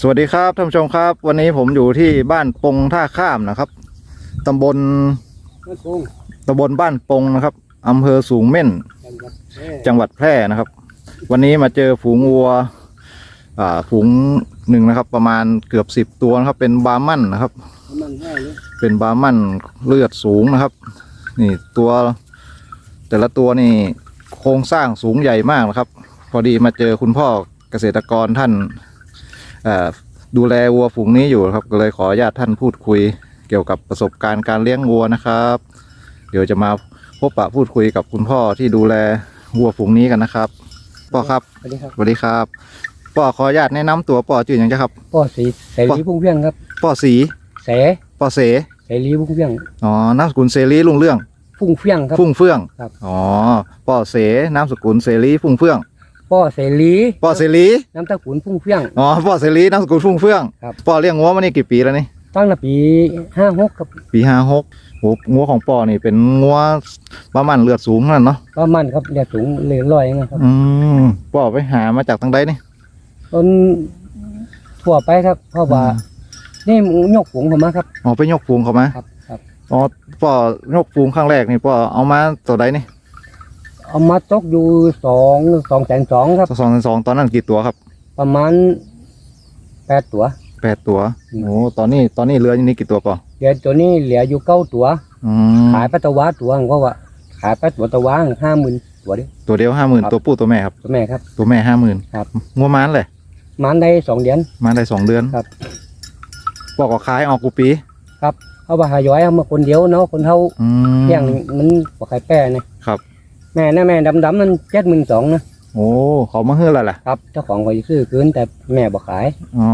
สวัสดีครับท่านผู้ชมครับ วันนี้ผมอยู่ที่บ้านปงท่าข้ามนะครับตำบลมันคงตำบลบ้านปงนะครับอำเภอสูงเม่น จังหวัดแพร่จังหวัดแพร่นะครับ วันนี้มาเจอฝูงวัวอ่าฝูงหนึ่งนะครับ ประมาณเกือบสิบตัวนะครับ เป็นบาร์มันนะครับมันแห้เลยเป็นบาร์มันเลือดสูงนะครับ นี่ตัวแต่ละตัวนี่โครงสร้างสูงใหญ่มากนะครับ พอดีมาเจอคุณพ่อเกษตรกรท่านเอ่อ ดูแลวัวฝูงนี้อยู่ครับก็เลยขออนุญาตท่านพูดคุย เกี่ยวกับประสบการณ์การเลี้ยงวัวนะครับ เดี๋ยวจะมาพบปะพูดคุยกับคุณพ่อที่ดูแลวัวฝูงนี้กันนะครับพ่อครับสวัสดีครับสวัสดีครับพ่อขออนุญาตแนะนำตัวพ่อชื่ออย่างไรครับพ่อสีเสรีพุ่งเพียงครับพ่อสีเสพ่อเสเสรีพุ่งเพียงอ๋อนามสกุลเสรีลุงเรื่อง พุ่งเพียงครับฟุ้งเฟื่องครับอ๋อป่อเสนามสกุลเสรีฟุ้งเฟื่อง พ่อเสรีป่อเสรีน้ำตาขุนพุ่งเพียง อ๋อป่อเสรีนามสกุลฟุ้งเฟื่องครับ ป่อเลี้ยงงัวมานี่กี่ปีแล้วนี่ตั้งแต่ปีห้าหกครับปีห้าหกโหงัวของป่อนี่เป็นงัวประมาณเลือดสูงนั่นเนาะประมาณครับเรียกสูงเรียลอยนะครับอืมป่อไปหามาจากทางใดนี่ ต้นทั่วไปครับเพราะว่านี่ยกฝูงผมมาครับ อ๋อไปยกฟูงเขามาครับครับ อ๋อป่อยกฟูงครั้งแรกนี่ป่อเอามาตัวใดนี่ เอามาตกอยู่สองสองแสนสองครับ สองสองตอนนั้นกี่ตัวครับประมาณแปดตัว แปดตัวอืมโอ้ตอนนี้ตอนนี้เรืออยู่นี่กี่ตัวป่อเดี๋ยวตัวนี้เหลืออยู่เก้าตัว อืมขายไปตะวาตัวก็ว่า ขายไปตัวตะวาห้าหมื่นตัวเดียวตัวเดียวห้าหมื่นครับ ตัวผู้ตัวแม่ครับ ตัวแม่ครับ ตัวแม่ห้าหมื่นครับ งัวม้านเลยมันได้สองเดือนมาได้สองเดือนครับ บอกว่าขายออกกูปี เอาไปหาย้อยเอามาคนเดียวเนาะคนเท่าอืมเลี้ยงมันบ่ขายแป้เนี่ยครับ แม่นะแม่ดำๆนั่นเจ็ดหมื่นสองนะโอ้เขามาเฮือแล้วล่ะครับเจ้าของก็ซื้อคืนแต่แม่บ่ขายอ๋อ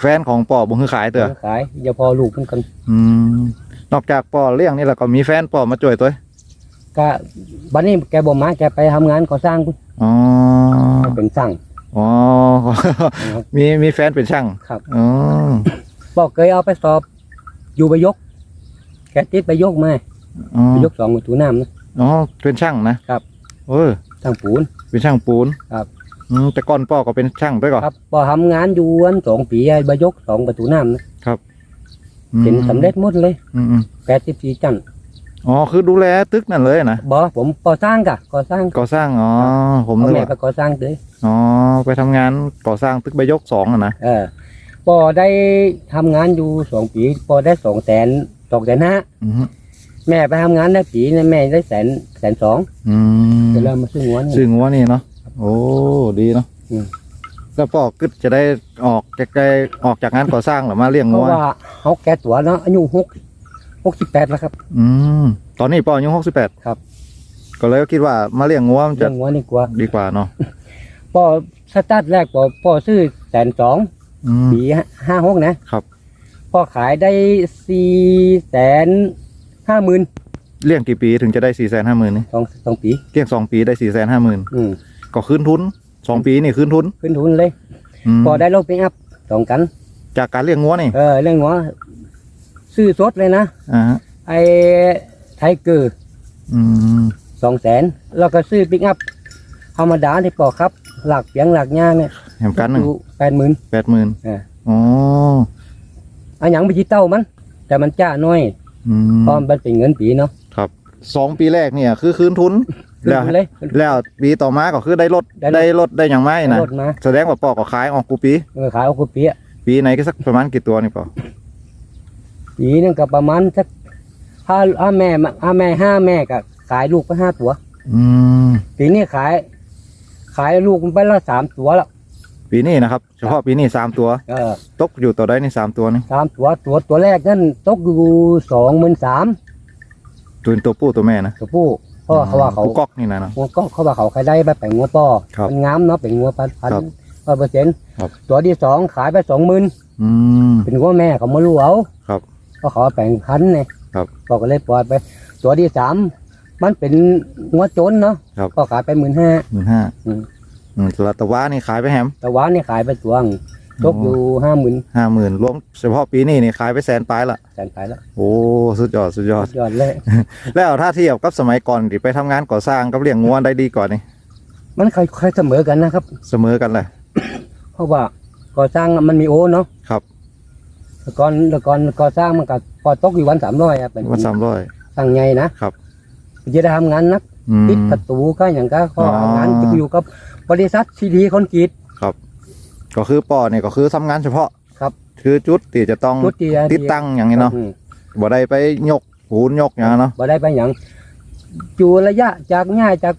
แฟนของปอบ่คือขายเตอบ่ขายอย่าพอลูกมันกันอืมนอกจากปอเลี้ยงนี่แล้วก็มีแฟนปอมาช่วยตัวก็บัดนี้แกบ่มาแกไปทำงานก่อสร้างพุ่นอ๋อเป็นช่างอ๋อนะครับมีมีแฟนเป็นช่างครับอ๋อบอกเคยเอาไปสอบ อยู่ไปยก แกติดไปยกมาอ๋อไปยกสองประตูน้ำนะ อ๋อเป็นช่างนะครับ เออช่างปูน เป็นช่างปูนครับ อืมแต่ก่อนปอก็เป็นช่างด้วยก่อนครับพอทำงานอยู่อันสองปีไอ้ไปยกสองประตูน้ำนะอืมเป็นสำเร็จหมดเลยอืมอืมแปดสิบสี่จันอ๋อคือดูแลตึกนั่นเลยนะบอผมก่อสร้างกะก่อสร้างก่อสร้างอ๋อผมพ่อนึกแม่ว่าก็ก่อสร้างเลยอ๋อไปทำงานก่อสร้างตึกใบยกสองอะนะเออพอได้ทำงานอยู่สองปีพอได้สองแสนสองแสนห้าอืม แม่ไปทำงานได้ปีนะแม่ได้แสนแสนสองอืมจะเริ่มมาซื้อหัวนี่ ซึ่งว่านี่เนาะโอ้ดีเนาะอืม แล้วปอกึดจะได้ออกจากไกลออกจากงานก่อสร้างหรือมาเลี้ยงเพงัราะวว่าเขาแก่ตัวเนาะอายุหกหกสิบแปดแล้วครับ อืมตอนนี้ปออายุหกสิบแปดครับ ก็เลยคิดว่ามาเลี้ยงงัวมันเรื่จะองหัวนี่กว่าดีกว่าเนาะพอสตาร์ทแรกพอพอซื้อแสนสองอืม ปีห้าหกนะครับพอขายได้สี่แสน ห้าหมื่นเลี้ยงกี่ปีถึงจะได้สี่แสนห้าหมื่นนี่สองสองปีเลี้ยงสองปีได้สี่แสนห้าหมื่นอืมก็คืนทุนสองปีนี่คืนทุนขึ้นทุนเลยมพอได้รถปิกอัพสองกัน จากการเลี้ยงงัวนี่เออเรื่องหัวซื้อสดเลยนะ อ่าฮะไอ้ไทเกอร์อืมสองแสนแล้วก็ซื้อปิกอัพธรรมดาที่ปอกครับ หลักเปียงหลักย่างเนี่ยแหมกันหนึ่งแปดหมื่น แปดหมื่นเออ อ๋อ อันหยังไปที่เต้ามัน แต่มันจ้าน้อย อืมเพราะมันเป็นเงินปีเนาะครับสองปีแรกเนี่ย คือคืนทุนขึ้นแล้วทุนเลย แล้วปีต่อมาก็คือได้รถได้รถ ได้รถได้อย่างไม่นะรถมาแสดงว่าปอก็ขายออกกูปี เออขายเอาคุปีอะปีไหนก็สักประมาณกี่ตัวนี่ปอปีนึงก็ประมาณสักห้าห้าแม่มาห้าแม่ห้าแม่ก็ขายลูกไปห้าตัว อืมปีนี้ขาย ขายลูกมันไปละสามตัวแล้ว ปีนี้นะครับ เฉพาะปีนี้สามตัว เออตกอยู่ตัวใดนี่สามตัวนี่สามตัวตัวตัวแรกนั่นตกอยู่สองหมื่นสามตัวตัวผู้ตัวแม่นะตัวผู้เพราะว่าเขาว่าเขาผู้ก๊อกนี่นะเนาะ งัวก็เขาว่าเขาขายได้ไปแปลงงัวต่อครับมันงามเนาะเป็นงัวพันพันครับร้อยเปอร์เซ็นต์ครับ ตัวที่สองขายไปสองหมื่นอืม เป็นงัวแม่เขามารู้เอาครับเพราะเขาเอาแปลงพันเนี่ยครับก็ก็เลยปล่อยไป ตัวที่สามมันเป็นงัวโจนเนาะครับก็ขายไปหมื่นห้าหมื่นห้า อืมอืมตัวตะวานี่ขายไปแฮมแต่ว่านี่ขายไปตัวงตกอยู่ห้าหมื่นห้าหมื่นรวมเฉพาะปีนี้นี่ขายไปแสนปลายละแสนขายแล้วโอ้สุดยอดสุดยอดยอดเลย แล้วถ้าเทียบกับสมัยก่อนที่ไปทำงานก่อสร้างกับเลี้ยงงัวได้ดีกว่านี่มันเคยเคยเสมอกันนะครับ เสมอกันเลยเพราะว่าก่อสร้างมันมีโอเนาะครับแต่ก่อนแต่ก่อนก่อสร้างมันก็พอตกอยู่วันสามร้อยอะเป็นวันสามร้อยสร้างใหญ่นะครับจะได้ทำงานนักอืมปิดประตูก็อย่างก็ข้ออ๋องานจะอยู่กับ บริษัทซีดีคอนกรีต ก็คือปอเนี่ยก็คือทำงานเฉพาะครับ คือจุดที่จะต้องจุดที่ติดตั้งอย่างนี้เนาะอืมบ่ได้ไปยกหูนยกอย่างนั้นเนาะบ่ได้ไปอย่างอยู่ระยะจากง่ายจาก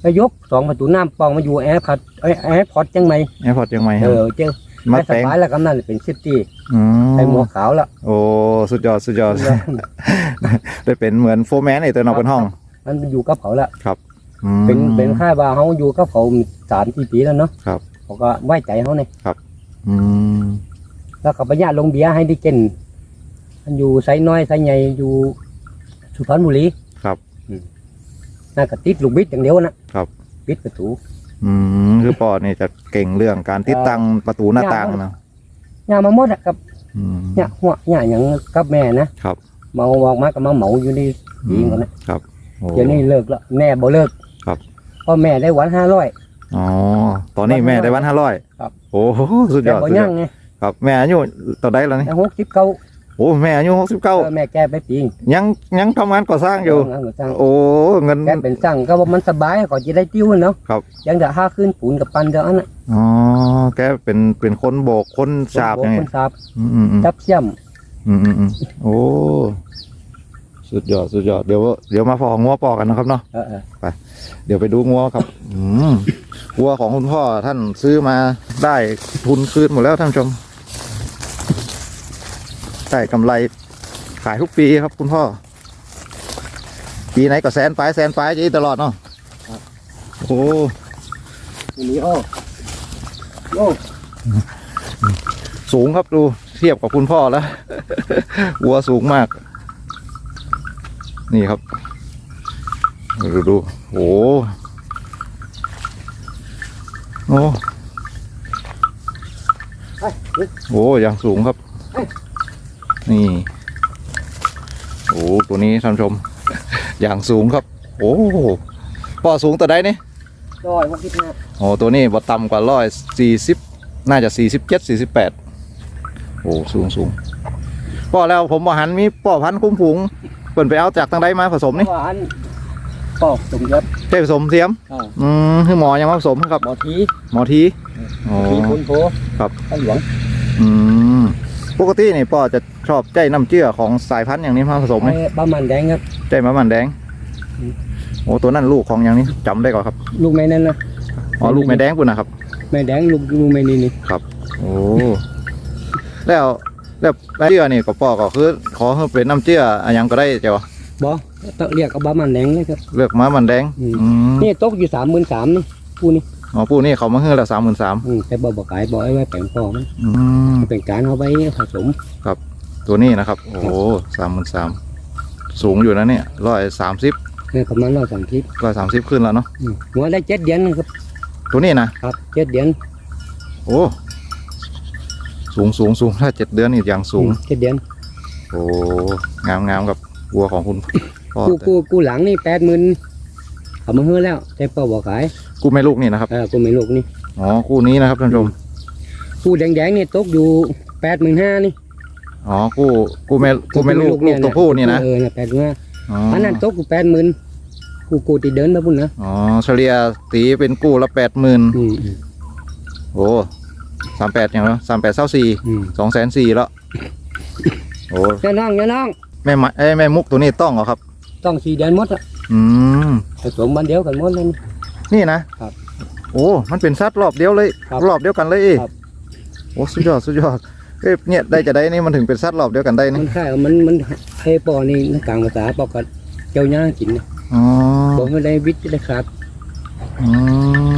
ไปยกสองประตูน้ำปองมาอยู่แอร์พัดเอ้ยแอร์พอร์ตจังไหมแอร์พอร์ตยังไงเอครับอเจ้ามาแม่สแต่งบายแล้วกำนันเป็นซิตี้อืมใส่หมวกขาวแล้ว โอ้สุดยอดสุดยอดได้เป็นเหมือนโฟร์แมนไอตัวนอกเป็นห้อง มันอยู่กับเขาแล้วอืม เป็นเป็นค่ายว่าเขาอยู่กับเขาสามสี่ปีแล้วเนาะครับเขาก็ไว้ใจเขาเนี่ยอืมแล้วก็ประหยัดลงเบียร์ให้ได้กินมันอยู่ไซน้อยไซใหญ่อยู่สุพรรณบุรีครับอืมน่าก็ติดลูกบิดอย่างเดียวนะครับบิดประตูอืมคือปอเนี่ยจะเก่งเรื่องการติดตั้งประตูหน้าต่างนะย่ามาหมดอะกับอืมย่าหัวย่าอย่างกับแม่นะครับเมาออกมาก็มาเหมาอยู่ในปีงกันนะครับโอ้เดี๋ยวนี้เลิกแล้วแม่บ่เลิก ครับเพ่อแม่ได้วันห้าร้อย อ๋อ ตอนนี้แม่ได้วันห้าร้อยครับ โอ้โหสุดยแต่อดบ่สุดยยัอดงไงครับ แม่อายุต่อได้แล้วนี่แต่หกสิบเก้าโอ้แม่อายุหกสิบเก้าแม่แก้ไปปีงยังยังทำงานก่อสร้างอยู่เงานก่อสร้างโอ้เงิน แกเป็นสั่งก็ว่ามันสบายก่อนจะได้ติ้วเนาะครับ ยังจะห้าขึ้นปูนกับปันเท่านั้นน่ะอ๋อแกเป็นเป็นคนโบกคนฉาบยังไงคนสาบอืมอืมอืมจับเสี่ยมอืมอืมอืมโอ้ สุดยอดสุดยอดเดี๋ยวเดี๋ยวมาพองัวปอกันนะครับเนาะเออเออเดี๋ยวไปดูงัวครับ อืมวัวของคุณพ่อท่านซื้อมาได้ทุนคืนหมดแล้วท่านผู้ชมได้กำไรขายทุกปีครับคุณพ่อ ปีไหนก็แสนปลายแสนปลายจะอีตลอดเนาะโอ้อันนี้โอ้โอ้สูงครับดูเทียบกับคุณพ่อแล้ววัวสูงมาก นี่ครับ ดูดูโอ้โอ้ไปเฮ้ยโอ้อย่างสูงครับ นี่ โอ้ตัวนี้ท่านผู้ชม อย่างสูงครับ โอ้พ่อสูงตัวใดนี่ร้อยหกสิบห้าโอ้ตัวนี้บ่ต่ำกว่าร้อยสี่สิบน่าจะสี่สิบเจ็ดสี่สิบแปดโอ้สูงสูงพ่อแล้วผมบ่หันมีพ่อพันธุ์คุ้มฝูง เปิ่นไปเอาจากทางใดมาผสมนี่หวานปอกสมยศใช่ผสมเทียมอ่าอืมคือหมอยังมาผสมครับหมอทีหมอทีโอ้ทีคุณโพครับ ท่านหลวงอืมปกตินี่พ่อจะชอบใจน้ำเชื่อของสายพันธุ์อย่างนี้มาผสมไหมไอ้บ้ามันแดงครับ ใจมะมันแดงอืม โอ้ตัวนั่นลูกของอย่างนี้จำได้ก่อนครับลูกแม่นั่นนะอ๋อลูกแม่แดงปุ่นนะครับ แม่แดงลูกลูกแม่นี่นี่โอ้แล้ว แล้วเชื่อนี่ก็ปอกก็คือขอให้เป็นน้ำเชื่ออะหยังก็ได้เจ้าบอต้องเรียกกับบ้ามันแดงเลยครับ เลือกมามันแดงอืม อืมนี่ตกอยู่สามหมื่นสามนี่กูนี่อ๋อปูนี่เขามาเฮือละสามหมื่นสามอืมแต่บอกบอกขายบอกไอ้ไว้แปลงพอมันอืมเป็นการเอาไว้ผสมตัวนี้นะครับ โอ้สามหมื่นสามสูงอยู่นะเนี่ยร้อยสามสิบเนี่ยประมาณร้อยสามสิบร้อยสามสิบขึ้นแล้วเนาะอืมหัวได้เจ็ดเดือนนะครับตัวนี้นะครับเจ็ดเดือนโอ้ สูงสูงสูงถ้าเจ็ดเดือนนี่อย่างสูงอืมเจ็ดเดือนโอ้งามงามกับวัวของคุณพ่อกูกูกูหลังนี่แปดหมื่นเอามาเฮือแล้ว แต่พ่อบอกขายกูแม่ลูกนี่นะครับเออกูไม่ลูกนี่อ๋อคู่นี้นะครับท่านผู้ชมกูแดงๆนี่ตกอยู่แปดหมื่นห้านี่อ๋อคู่กูแม่กูแม่ลูกลูกตัวผู้นี่นะเออแปดหมื่นห้าอ๋ออันนั้นตกกูแปดหมื่นกูกูติเดินมาพุ่นนะอ๋อเฉลี่ยตีเป็นกู้ละแปดหมื่นอืมอืมโอ้ สามแปดอย่างแล้วสามแปดเศร้าสี่อืมสองแสนสี่แล้วโอ้อย่าน้องอย่าน้องแม่ไม้เอ้ยแม่มุกตัวนี้ต้องเหรอครับ ต้องสี่เดือนหมดอะอืม ผสมบันเดียวกันหมดเลยนี่นี่นะครับโอ้ มันเป็นซัดรอบเดียวเลยครับรอบเดียวกันเลยเอ้ยครับ โอ้สุดยอดสุดยอดเอ้ยเนี่ยได้จะได้นี่มันถึงเป็นซัดรอบเดียวกันได้มันี่นค่ายมันมันให้ปอนี่ในกลางภาษาปอกัเจ้าย่างกินนะอ๋อบอกให้ได้วิทย์ได้ขาดอื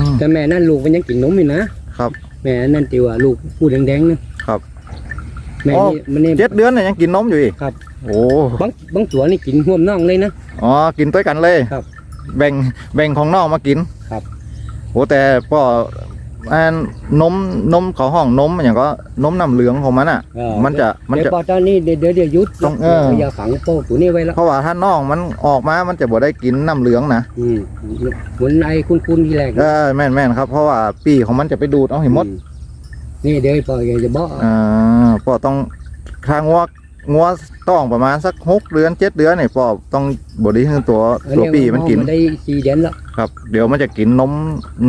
มแต่แม่นั่นลูกมันยังกินนมอยู่นะครับ แม่นั่นติว่าลูกพูดแดงๆนะครับ แม่อ๋อ นี่มันนี่เจ็ดเดือนเนี่ยยังกินนมอยู่อีกครับโอ้บางบางตัวนี่กินห่วมน่องเลยนะ อ๋อกินด้วยกันเลยครับแบ่งแบ่งของนอกมากินครับ โอ้แต่พ่อ อันนมนมเขาห้องนมอย่างก็นมน้ำเหลืองของมันอะ เออมันจะมันเดี๋ยวจะปอตอนนี้เดี๋ยวเดี๋ยวเดี๋ยวยุดต้องเอออย่าฝังโป้ตัวนี้ไว้แล้วเพราะว่าถ้าน้องมันออกมามันจะบ่ได้กินน้ำเหลืองนะอืมเหมือนไอ้คุณคุณที่แรกเออแม่นแม่นครับเพราะว่าปีของมันจะไปดูดเอาให้หมดอืนี่เดี๋ยวปล่อยจะบอกอ่าปอต้องทางงัว งัวต้องประมาณสักหกเดือนเจ็ดเดือนเนี่ยปอต้องบดีให้ตัวตัวปีมันกิน ได้สี่เดือนแล้วครับ เดี๋ยวมันจะกินนม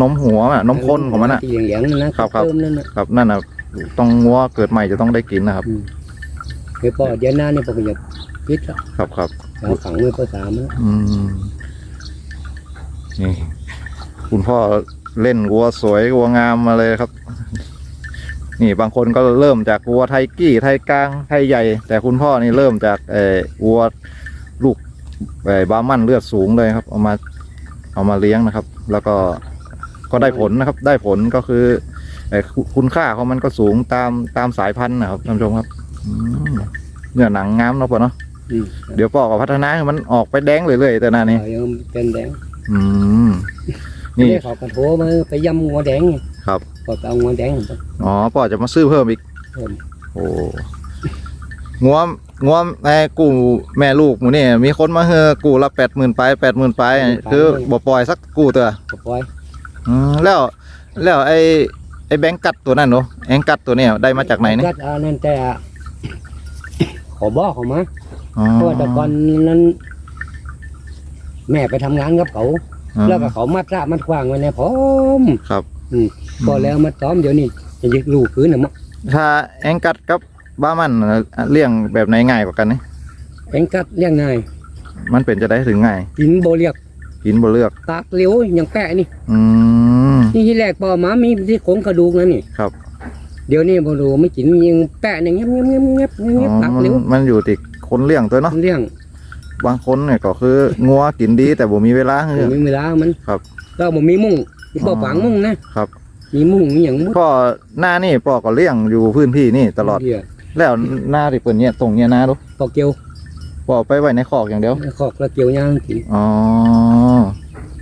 นมหัวอะนมข้นของมันอะที่เหลืองๆนั่นนะครับครับเติมนั่นนะครับนั่นอะต้องงัวเกิดใหม่จะต้องได้กินนะครับอืมเดี๋ยวปล่อยเดือนหน้านี่ปล่อยจะพิษแล้วครับครับเอาขังไว้ปสามแล้วอืมนี่คุณพ่อเล่นวัวสวยวัวงามมาเลยครับ นี่บางคนก็เริ่มจากวัวไทยกี้ไทยกลางไทยใหญ่ แต่คุณพ่อนี่เริ่มจากเออวัวลูกเออบาร์มันเลือดสูงเลยครับ เอามาเอามาเลี้ยงนะครับ แล้วก็ก็ได้ผลนะครับ ได้ผลก็คือเอ่อคุคุณค่าของมันก็สูงตามตามสายพันธุ์นะครับท่านผู้ชมครับอืมเนื้อหนังงามเนาะปะเนาะอืมเดี๋ยวปอกกับพัฒนาให้มันออกไปแดงเรื่อยๆแต่หนานี้ เอายังเป็นแดงอืมนี่ นี่เขากระโถมาไปยำงัวแดงไง ครับ ก็เอางัวแดงไป อ๋อปอจะมาซื้อเพิ่มอีกเพิ่ม โอ้งัวงัวแม่กูแม่ลูกหมูนี่มีคนมาเฮอกูละแปดหมื่นไปแปดหมื่นไปคือบ่ปล่อยสักกูเถอะก็ปล่อยอืมแล้วแล้วไอ้ไอ้แบงก์กัดตัวนั่นเนาะแองกัดตัวเนี่ยได้มาจากไหนเนี่ยกัดอันนั้นแต่ขอบอกเขามาอ๋อเพราะว่าแต่ก่อนนั้น แม่ไปทำงานกับเขาอ๋อแล้วก็เขามัดระมัดขวางไว้ในพร้อมครับ อืม พอแล้วมาซ้อมเดี๋ยวนี้จะยึดลูกคืนน่ะมั้งถ้าแองกัดกับบ้ามันเลี้ยงแบบไหนง่ายกว่ากันนี่เอ็งกัดเลี้ยงง่าย มันเป็นจะได้ถึงง่ายกินโบเรียกกินบ่เลือกตากเหลวอย่างแปะนี่อืมนี่ที่แรกปอหมามีที่โครงกระดูกนั่นนี่ครับ เดี๋ยวนี้บ่รู้ไม่กินยังแปะนี่เงียบเงียบเงียบเงียบเงียบอ๋อตากมันเหลวมันอยู่ติดคนเลี้ยงตัวเนาะเลี้ยงบางคนเนี่ยก็คืองัวกินดีแต่บ่มีเวลาให้บ่มีเวลามันครับแล้วบ่มีมุ้งมีบ่อ๋อฝังมุ้งนะครับ มีมุ้งมีหยังมุดพ่อหน้านี่พ่อก็เลี้ยงอยู่พื้นที่นี่ตลอดเยวแล้วหน้าที่เปิ่นเนี่ยตรงเนี่ยนะดูปอกเกี่ยวพ่อไปไว้ในคอกอย่างเดียวขอกระเกี่ยวย่างกินอ๋อ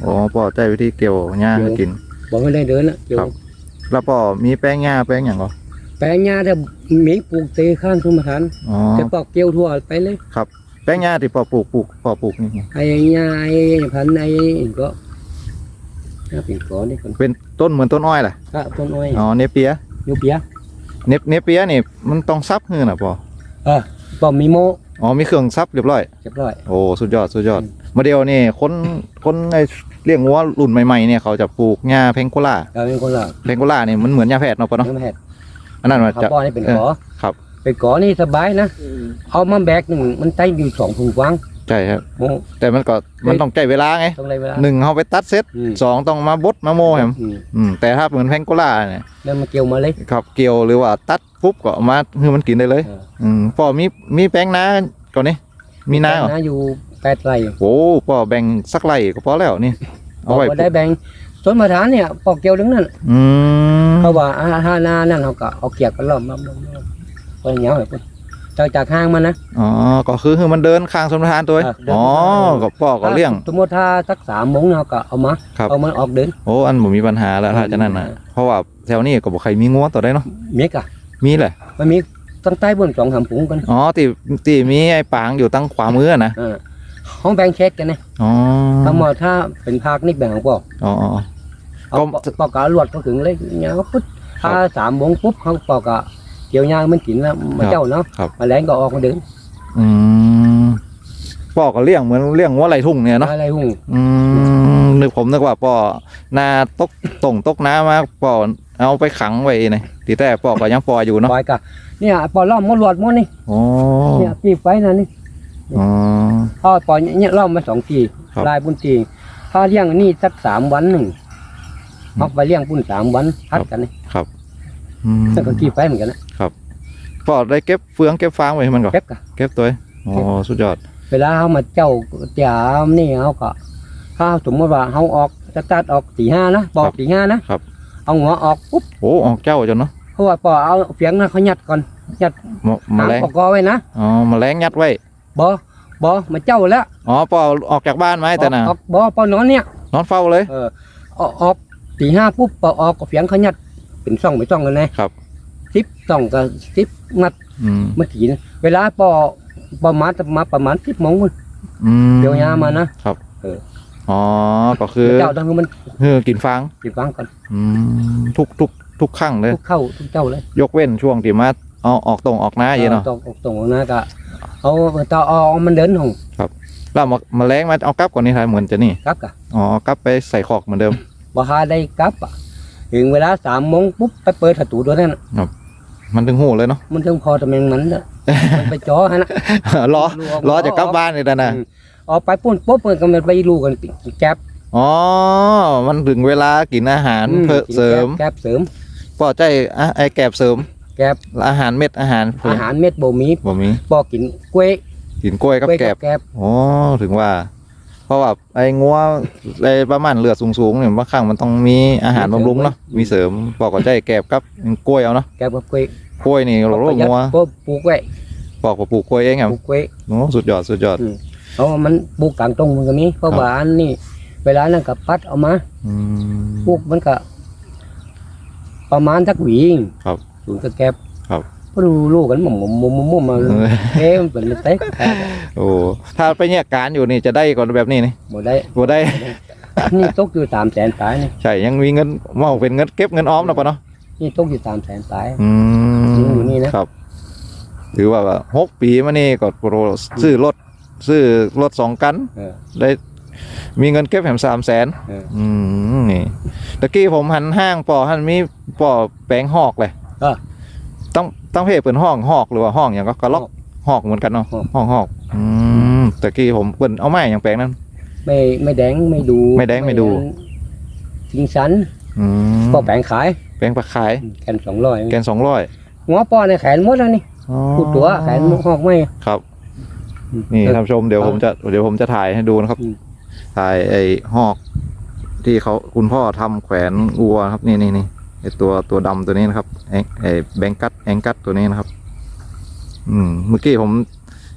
อ๋อพ่อใจวิธีเกี่ยวหญ้าให้กินบ่ให้ได้เดินละเกี่ยครัวบแล้วพ่อมีแป้งหญ้าแป้งอย่างก็แปลงหญ้าถ้ามีปลูกเตข้างสมทานอ๋อจะปอกเกี่ยวทั่วไปเลยแป้งหญ้าที่พ่อปลูกปลูกพ่อปลูกนี่ไงไอ้หญ้าไอ้พันธุ์ไอ้ก็ ถ้าเป็นก้อนนี่คนเป็นต้นเหมือนต้นอ้อยแหละก็ต้นอ้อยอ๋อเนเปียยูเปียเนเนเปียนี่มันต้องซับหื้อน่ะพ่อเออปอมีโมอ๋อมีเครื่องซับเรียบร้อยเรียบร้อยโอ้สุดยอดสุดยอดมาเดียวนี่คนคนไอ้เลี้ยงวัวรุ่นใหม่ๆเนี่ยเขาจะปลูกหญ้าเพงโกล่าเราเป็นคนละเพงโกล่านี่มันเหมือนหญ้าแพทย์เนาะปะเนาะน้ำแหดอันนั้นมันข้าวจะป้อนี่เป็นเออกอครับเป็นกอนี่สบายนะเอามาแบกหนึ่งมันใต้อยู่สองถุงกว้าง ใช่ครับโมแต่มันก็มันต้องใจเวลาไงต้องไรเวลา หนึ่งเขาไปตัดเสร็จอืม สองต้องมาบดมาโม่แฮมอืมอืมแต่ถ้าเหมือนเพงโกล่าเนี่ยแล้วมาเกี่ยวมาเลย ครับเกี่ยวหรือว่าตัดปุ๊บก็เอามาคือมันกินได้เลย เออ อืมพ่อมีมีแป้งนาก่อนนี่มีนาเหรอนาอยู่แปดไร่โอ้พ่อแบ่งสักไร่ก็พอแล้วนี่บเอาอกไว้ว่าได้แบ่งส่วนมาทานเนี่ยปอกเกี่ยวทั้งนั้นอืมเขาว่าอาหารนานั่นเขาก็เอาเกียกกันล้อมล้อมล้อมล้อมไปเหนียวเลยพุ่น จากจากห้างมันนะ อ๋อ ก็คือคือมันเดินข้างสมทานตัวเองอะเดิน อ๋อก็พ่อก็เลี้ยง สมมติถ้าสักสามโมงเราก็เอามาครับ เอามันออกเดิน โอ้ อันผมมีปัญหาแล้วถ้าจะนั่นนะเพราะว่าแถวนี้ก็บอกใครมีงัวตัวได้เนาะ เมียกอะมีแหละ มันมีตั้งใต้บนสองสามปุ๋งกันอ๋อตีตีมีไอ้ปางอยู่ตั้งขวามือนะ เออห้องแบ่งเช็คกันนะอ๋อถ้าหมดถ้าเป็นภาคนี่แบ่งของปอกอ๋ออ๋อ เอาก็ ปอกปอกกะลวดก็ถึงเลยเงาปุ๊บถ้าสามโมงปุ๊บเขาปอกกะเกี่ยวยางมันกินแล้วมาเจ้าเนาะครับมาแรงก็ออกมาเดินอืมพ่อก็เลี้ยงเหมือนเลี้ยงวัวไหลทุ่งเนี่ยเนาะอะไรหุ่งอืมนึกผมนึกว่าพ่อนาตกต่งตกน้ำมาพ่อเอาไปขังไว้นี่ทีแต่พ่อก็ยังปล่อยอยู่เนาะปล่อยกะเนี่ยปล่อยล้อมมดลวดมดนี่อ๋อเนี่ยปีบไว้นั่นนี่อ๋อ พ่อปล่อยเนี่ยล้อมมาสองทีครับ ลายบุญทีถ้าเลี้ยงนี่สักสามวันหนึ่งเอาไปเลี้ยงปุ่นสามวันพัดกันนี่ อืมแล้วก็กีบไปเหมือนกันนะพ่อได้เก็บเฟืองเก็บฟางไว้ให้มันก่อนเก็บกะ เก็บตัวเองอ๋อสุดยอด เวลาเขามาเจ้าจามนี่เขาก็ถ้าสมมติว่าเขาออกจะตัดออกสี่ห้านะปอกสี่ห้านะครับ เอาหัวออกปุ๊บโอ้ออกเจ้าจนเนาะเพราะว่าปอเอาเฟียงนะเขายัดก่อนยัดมแมหางลงปอกกอไว้นะอ๋อแมลงยัดไว้บอบอมาเจ้าแล้วอ๋อพ่อออกจากบ้านไหมแต่น่ะออกบอปอนอนเนี่ย นอนเฝ้าเลย เออออกออกสี่ห้าปุ๊บปอออกก็เฟียงเขายัด เป็นซ่องไปซ่องกันนะครับ สิบซ่องกับสิบงัดอืมเมื่อกี้นะเวลาปอประมาณมาประมาณสิบโมงพุ่นอืมเดี๋ยวยามานะอ๋อ ก็คือเจ้าต้องให้มันคือกินฟางติดฟังก่อนอืมทุกทุกทุกครั้งเลย ทุกเข้าทุกเจ้าเลยยกเว้นช่วงที่มาเอาออกตรงออกหน้าเย็นเนาะ ตรงตรงนะก็เอาต่อเอามันเดินของแล้วมามาแรงมาเอากลับก่อนนี่ทายเหมือนจะนี่ครับกะอ๋อกลับไปใส่ขอกเหมือนเดิมบ่หาได้กลับอะ ถึงเวลาสามโมงปุ๊บไปเปิดประตูตัวนั้นน่ะมันถึงหูเลยเนาะ มันถึงพอตำแหน่งมันน่ะมันไปจ่อฮะนะ รอรอจะกลับบ้านเลยนะนะอืมออกไปปุ่นปุ๊บมันก็มันไปลูกกันแก๊บอ๋อ มันถึงเวลากินอาหารอืเพิ่มเสริมแก๊บเสริมปอใจอะไอแกบเสริมแก๊บอาหารเม็ดอาหารเพิ่มอาหารเม็ดโบมีบ่มีปอกินกล้วยกินกล้วยกับกล้วยแกกับบแก๊บอ๋อ ถึงว่า เพราะว่าไอ้งัวไอ้ประมาณเลือดสูงๆเนี่ยบางครั้งมันต้องมีอาหารบำรุงเนาะมีเสริมบอกก็ใจแกบกับกล้วยเอาเนาะแก๊บกับกล้วยกล้วยนี่โรคงัวก็ปลูกไว้บอกว่าปลูกกล้วยเองอะปลูกกล้วยโอ้สุดยอดสุดยอดเพราะว่ามันปลูกกลางตรงมันก็มีเพราะครับว่าอันนี้เวลานั้นก็ปัดเอามาอืมปลูกมันก็ ประมาณสักหวีเองครับศูนย์ก็แก็บครับก็ ดูลูกกันหมุมมุมมุมมุมมุมมาเออเอ๊ะมันเป็นเต็กโอ้ถ้าไปแยกการอยู่นี่จะได้ก่อนแบบนี้นี่หมดได้บ่ได้ นี่ตกอยู่สามแสนตายนี่ใช่ยังมีเงินว่าเป็นเงินเก็บเงินออมนะปะเนาะนี่ตกอยู่สามแสนตายอืมอยู่นี่นะครับ ถือว่าว่าหกปีมานี่ก็โปรซื้อรถซื้อรถสองกันเออได้มีเงินเก็บแถมสามแสนเอออืมนี่ตะกี้ผมหันห้างปอหันมีปอแปลงหอกเลยเออ ต้องต้องเพจเป็นห้องหอกหรือว่าห้องอย่างก็กระลอกหอกเหมือนกันเนาะหอก ห้องหอกอืมตะกี้ผมเปิ้นเอาไม้อย่างแปลงนั้น ไม่ไม่แดงไม่ดูไม่แดงไม่ดูทิ้งสันอืมก็แปลงขายแปลงปลาขาย แกนสองร้อยแกนสองร้อยหัวปอในแขนหมดแล้วนี่พูดตัวแขนหอกไม่ ครับ นี่ท่านผู้ชมเดี๋ยวผมจะเดี๋ยวผมจะถ่ายให้ดูนะครับ อืม ถ่ายไอ้หอก ที่เขาคุณพ่อทำแขวนวัวครับ นี่นี่นี่ ไอ้ตัวตัวดำตัวนี้นะครับไอ้ไอ้แบงกัตแองกัตตัวนี้นะครับ อืมเมื่อกี้ผม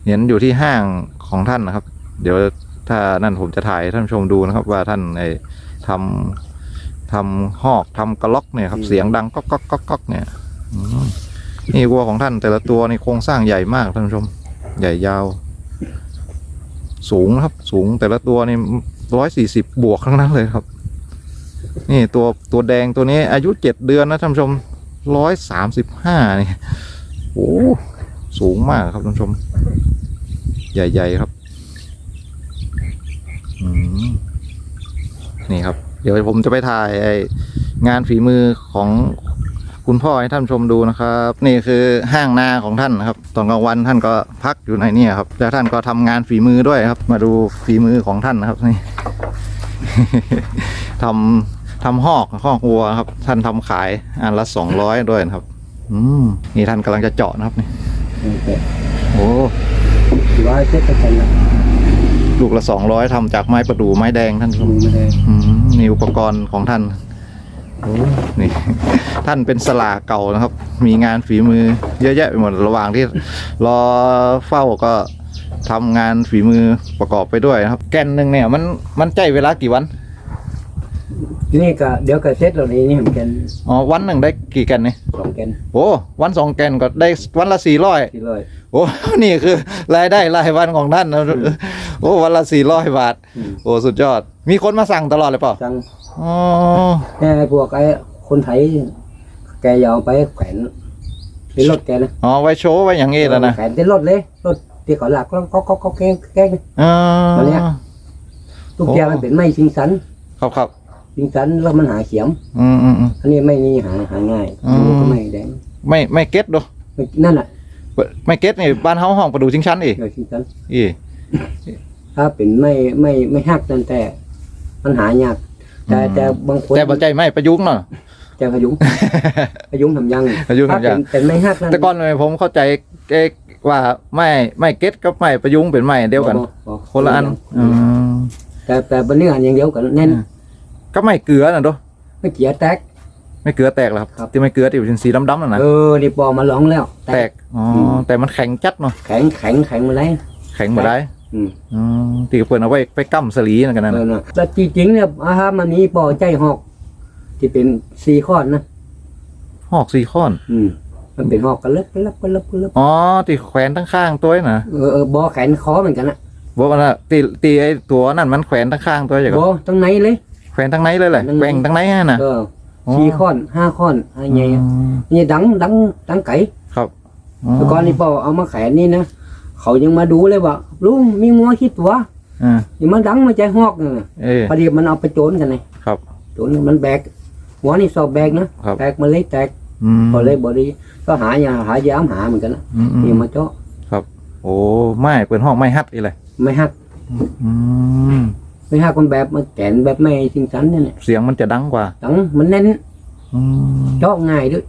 เห็นอยู่ที่ห้างของท่านนะครับ เดี๋ยวถ้านั่นผมจะถ่ายให้ท่านผู้ชมดูนะครับ ว่าท่านไอ้ทำทำหอกทำกระล็อกเนี่ยครับ เสียงดังก๊อกก๊อกก๊อกก๊อกเนี่ยอืมนี่วัวของท่านแต่ละตัวนี่โครงสร้างใหญ่มากท่านผู้ชม ใหญ่ยาว สูงนะครับ สูงแต่ละตัวนี่ร้อยสี่สิบบวกทั้งนั้นเลยครับ นี่ตัวตัวแดงตัวนี้อายุเจ็ดเดือนนะท่านผู้ชมร้อยสามสิบห้านี่โอ้สูงมากครับท่านผู้ชม ใหญ่ ๆ ครับนี่ครับ เดี๋ยวผมจะไปถ่ายงานฝีมือของคุณพ่อให้ท่านชมดูนะครับ นี่คือห้างนาของท่านครับ ตอนกลางวันท่านก็พักอยู่ในนี่ครับ แล้วท่านก็ทำงานฝีมือด้วยครับ มาดูฝีมือของท่านนะครับนี่ทำ ทำหอกหอกวัวครับ ท่านทำขายอันละสองร้อยด้วยนะครับ อืมนี่ท่านกำลังจะเจาะนะครับนี่โอ้ร้อยเจ็ดเปอร์เซ็นต์นะลูกละสองร้อยทำจากไม้ประดู่ไม้แดงท่านผู้ชมไม่ได้อืมนี่อุปกรณ์ของท่านโอ้นี่ท่านเป็นสลาเก่านะครับ มีงานฝีมือเยอะแยะไปหมดระหว่างที่รอเฝ้าก็ทำงานฝีมือประกอบไปด้วยนะครับ แกนหนึ่งเนี่ยมันมันใจเวลากี่วัน นี่ก็เดี๋ยวก็เซ็ตเรานี้นี่เหมือนกันอ๋อวันหนึ่งได้กี่แกนเนี่ยสองแกนโอ้วันสองแกนก็ได้วันละสี่ร้อยสี่ร้อยโอ้นี่คือรายได้รายวันของท่านนะโอ้วันละสี่ร้อยบาทอืมโอ้สุดยอด มีคนมาสั่งตลอดเลยเปล่าสั่งอ๋อแม่พวกไอ้คนไทยแกยาวไปแขวนเป็นรถแกนะอ๋อไว้โชว์ไว้อย่างงี้แล้วนะแขวนเป็นรถเลยรถที่เขาหลักแล้วก็ก็ก็แกงแกงอ๋อมาเนี่ยทุกอย่างโอ้มันเป็นไม้ชิงสันครับครับ ชิงสันแล้วมันหาเขียม อืมอืมอืม อันนี้ไม่นี่หาหาง่ายอืมดูก็ไม่แดงไม่ไม่เก็ตดูไม่นั่นแหละไม่เก็ตนี่บ้านเฮาห้องประดูชิงชั้นอีกเดี๋ยวชิงสันอีถ้าเป็นไม่ไม่ไม่หักนั่นแต่มันหายากแต่แต่บางคนแต่ปัจจัยไม่ประยุกต์เนาะ แต่พยุงพยุงทำยังพยุงทำยัง ถ้าเป็นเป็นไม่หักนั่นแต่ก่อนเลยผมเข้าใจเอ๊ะว่าไม่ไม่เก็ตกับไม่ประยุกต์เป็นไม่เดียวกัน บ่บ่คนละอันอืมแต่แต่เป็นเรื่องอันอย่างเดียวกันแน่น ก็ไม่เกลือน่ะดูไม่เกี่ยแตก ไม่เกลือแตกหรอครับ ครับ ที่ไม่เกลือที่เป็นสีดำๆน่ะนะเออนี่ปอมาร้องแล้ว แตกอ๋ออม แต่มันแข็งจัดเนาะแข็งแข็งแข็งมาเลยแข็งหมดได้อืม อืมตีเปิดเอาไว้ไปกั้มสลีนั่นกันนั่นเออน่ะนะแต่จริงๆเนี่ยอาหารมันมีปอใจหอก ที่เป็นซีคอนนะหอกสี่ข้อนอืม มันเป็นหอกกระเลิบกระเลิบกระเลิบกระเลิบอ๋อตีแขวนทั้งข้างตัวน่ะเออเออบอแขนคอเหมือนกันนะบอกว่าน่ะตีตีไอ้ตัวนั่นมันแขวนทั้งข้างตัวอย่างบอตรงไหนเลยแขวนทั้งไหนเลยแหละทั้งไหนแกว่งทั้งไหนฮะน่ะเออโอ๋อสี่ข้อนห้าข้อนอะไรเงี้ยนี่ดังดังดังไก่ครับแต่ก่อนนี่พอเอามาแขวนนี่นะเขายังมาดูเลยว่าลุงมีงัวคิดตัวอ่าอย่ามาดังมาใจหอกเออเอ้ยพอดีมันเอาไปโจนกันเลยครับโจนมันแบกหัวนี่สอบแบกนะครับแบกมาเลยแตกอืมพอเลยบอดีก็หาอย่างหายามหาเหมือนกันนะอืมอืมนี่มาเจาะโอ้ไม่เปิดห้องไม่ฮัดอีเลยไม่หักอืม ไม่หักคนแบบมันแกนแบบไม่จริงจันเนี่ยเสียงมันจะดังกว่าดังมันแน่นอืมเจาะง่ายด้วย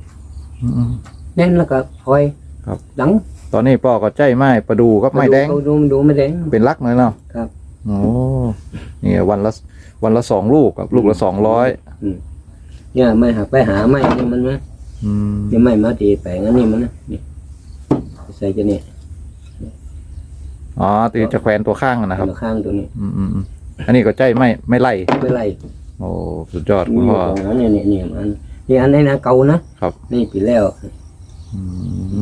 อืมอืม แน่นแล้วก็พลอยครับ ดังตอนนี้ปอก็ใจไม้ประดูก็ไม้แดง ดูดูดูไม่แดง เป็นลักเลยเนาะครับโอ้นี่วันละวันละสองลูกครับลูกละสองร้อยเนี่ยไม่หักไปหาไม่นี่มันนะอืมนี่ไม่มาตีแปลงอันนี้มันนะนี่ใส่จะเนี่ยอ๋อตีจะแขวนตัวข้างอะนะครับข้างตัวนี้ อืมอืมอืม อันนี้ก็ใจไม่ไม่ไล่ไม่ไรโอ้สุดยอดคุมีณอยู่พ่อตรงนั้นเนี่ยเนี่ยเนี่ยมันนี่อันนี้นะเก่านะครับ นี่ปีแล้ว อื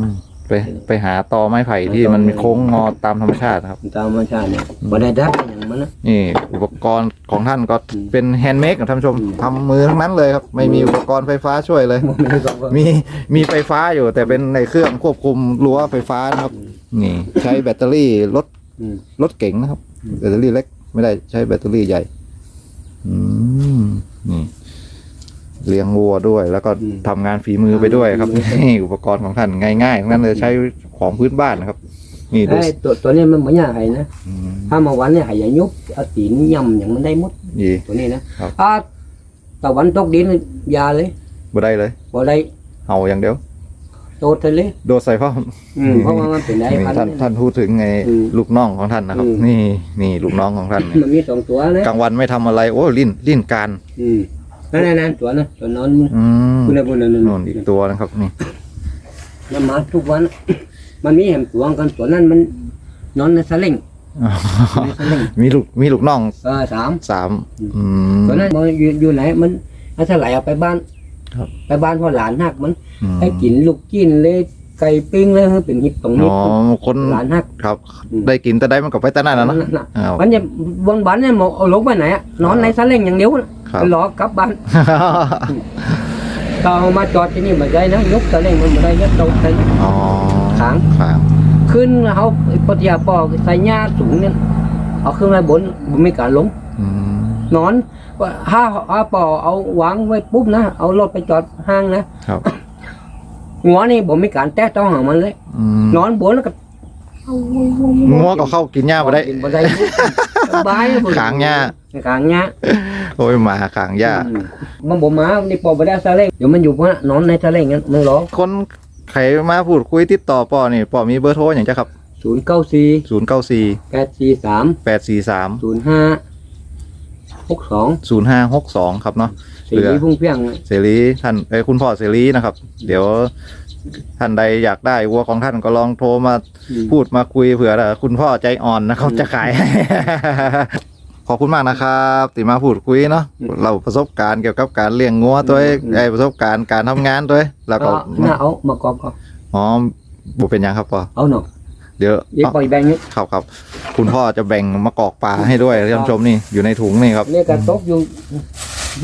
มไปไปหาตอไม้ไผ่ที่มันมีโค้งงอตามธรรมชาตินะครับ ตามธรรมชาติเนี่ยบ่ได้ดัดอย่างมันนะ นี่อุปกรณ์ของท่านก็อืมเป็นแฮนด์เมดท่านผู้ชมอืม ทำมือทั้งนั้นเลยครับ ไม่มีอุปกรณ์ไฟฟ้าช่วยเลยมันไม่ได้บอกว่ามีมีไฟฟ้าอยู่แต่เป็นในเครื่องควบคุมรั้วไฟฟ้านะครับ นี่ ใช้แบตเตอรี่รถอืม รถเก๋งนะครับอืมแบตเตอรี่เล็ก ไม่ได้ใช้แบตเตอรี่ใหญ่ อืมนี่ เลี้ยงวัวด้วย แล้วก็ทำงานฝีมือไปด้วยครับนี่อุปกรณ์ของท่านง่ายๆทั้งนั้นเลยใช้ของพื้นบ้านนะครับ นี่ดูไอ้ตัวตัวนี้มันบ่ยากไห้นะ อืมถ้ามาวันเนี่ยให้อย่ายุบเอาตีนย่ำอย่างมันได้หมดดี ตัวนี้นะครับถ้าตะวันตกดินอยาเลยบ่ได้เลย บ่ได้ เห่าอย่างเดียว โตดเลยโดดใส่พ่ออืมเพราะว่ามันเป็นไอ้นี่พันท่านธุ์ ท่านพูดถึงไงอืมลูกน้องของท่านนะครับ อืม นี่นี่ลูกน้องของท่านเนี่ยมันมีสองตัวเลยกลางวันไม่ทำอะไร โอ้ลิ้นลิ้นการ อืมนั่นนั่นๆๆตัวนั้นตัวนอนอืมคุณน่ะคุณนั่นนู่นอีกตัวนะครับนี่ มันมาทุกวัน มันมีแหมตัวกันตัวนั้นมันนอนในสลิงในสลิงมีลูกมีลูกน้องเออสาม สามอืมตัวนั้นมันอยู่อยู่ไหนมันเอาเท่าไหร่เอาไปบ้าน ครับไปบ้านพ่อหลานหักมัน อืมให้กินลูกกินเลยไก่ปิ้งเลยให้เป็นหิบตรงนี้อ๋อคนหลานหัก ครับ อืม ได้กินแต่ได้มันกับไปแต่นั่นนะนะนั่นน่ะอ้าวมันจะบนบ้านเนี่ยหมเอาลงไปไหนอะนอนในสลิงอย่างเดียวน่ะครับรอกลับบ้านถ้าเอามาจอดที่นี่มันได้นะยกสลิงมันไม่ได้ยัดตรงใส่ อ๋อขาง ขางขึ้นเขาปฏิยาปอกใส่หญ้าสูงเนี่ยเอาขึ้นมาบนบ่มีการลงอืมนอนว่า ถ้าอาปอเอาวางไว้ปุ๊บนะ เอารถไปจอดห้างนะครับหัวนี่ผมไม่การแตะต้องหางมันเลยอนอนบนแล้วก็งัวก็เข้ากินหญ้าบ่ได้ กิบ่ได้บายเลยผมขางหญ้า ขางหญ้า โอ้ยหมาขางหญ้ามันบ่มานี่ปอบบ่ได้ซาเล้งเดี๋ยวมันอยู่ว่านอนในซาเล้งงั้นมันร้องคนไข้มาพูดคุยติดต่อปอนี่ปอมีเบอร์โทรอย่างจ้ะครับศูนย์เก้าสี่ศูนย์เก้าสี่แปดสี่สามแปดสี่สามศูนย์ห้า ห้าหกสองศูนย์ห้าหกสองครับเนาะสี่เหลือพุ่งเพียงเสรีท่านเอ้ยคุณพ่อเสรีนะครับ เดี๋ยวท่านใดอยากได้วัวของท่านก็ลองโทรมาอืมพูดมาคุยเผื่อเอ่อคุณพ่อใจอ่อนนะครับจะขาย ขอบคุณมากนะครับติมาพูดคุยเนาะอืมเราประสบการณ์เกี่ยวกับการเลี้ยงงัวตัวเองอืมไอ้ประสบการณ์การทำงานตัวเองแล้วก็ก็น่าเอามากอบก็อ๋อบุเป็นหยังครับพ่อเอาหน่อ ยเดี๋ยวยี่ปล่อยแบงค์นี้ครับครับ คุณพ่อจะแบ่งมะกอกป่าให้ด้วยท่านผู้ชมนี่อยู่ในถุงนี่ครับนี่ก็ตกอยู่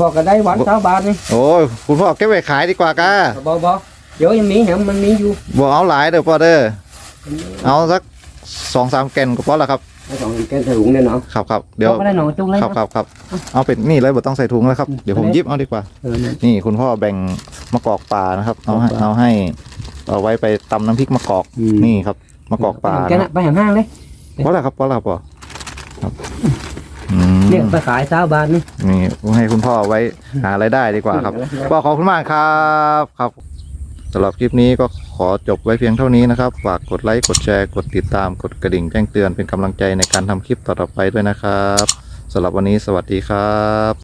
บอกก็ได้หวันเช้าบาทนี่โอ้ยคุณพ่อเก็บไว้ขายดีกว่ากาบอกบอกเดี๋ยวยังมีแหมมันมีอยู่บอกเอาหลายเด้อพ่อเด้อเอาสักสองสามแกนก็พอแล้วครับไอ้สองแกนถุงเนี่ยเนาะครับครับเดี๋ยวอาก็ได้หนองจุ้งเลยครับครับครับเอาเป็นนี่เลยบ่ต้องใส่ถุงแล้วครับเดี๋ยวผมหยิบเอาดีกว่าเออเนี่ยนี่คุณพ่อแบ่งมะกอกป่านะครับ เอาให้มะกอกป่าเอาให้เอาไว้ไปตำน้ำพริกมะกอกอืมนี่ครับ มะกอกป่าแกน่ะไปหาห้างเลย พอแล้วครับพอแล้วพอครับอืมเนี่ยไปขายเช้าบาทนี่ นี่ให้คุณพ่อไว้หารายได้ดีกว่าครับอืมพ่อขอบคุณมากครับครับสำหรับคลิปนี้ก็ขอจบไว้เพียงเท่านี้นะครับ ฝากกดไลค์กดแชร์กดติดตามกดกระดิ่งแจ้งเตือนเป็นกำลังใจในการทำคลิปต่อๆไปด้วยนะครับสำหรับวันนี้สวัสดีครับ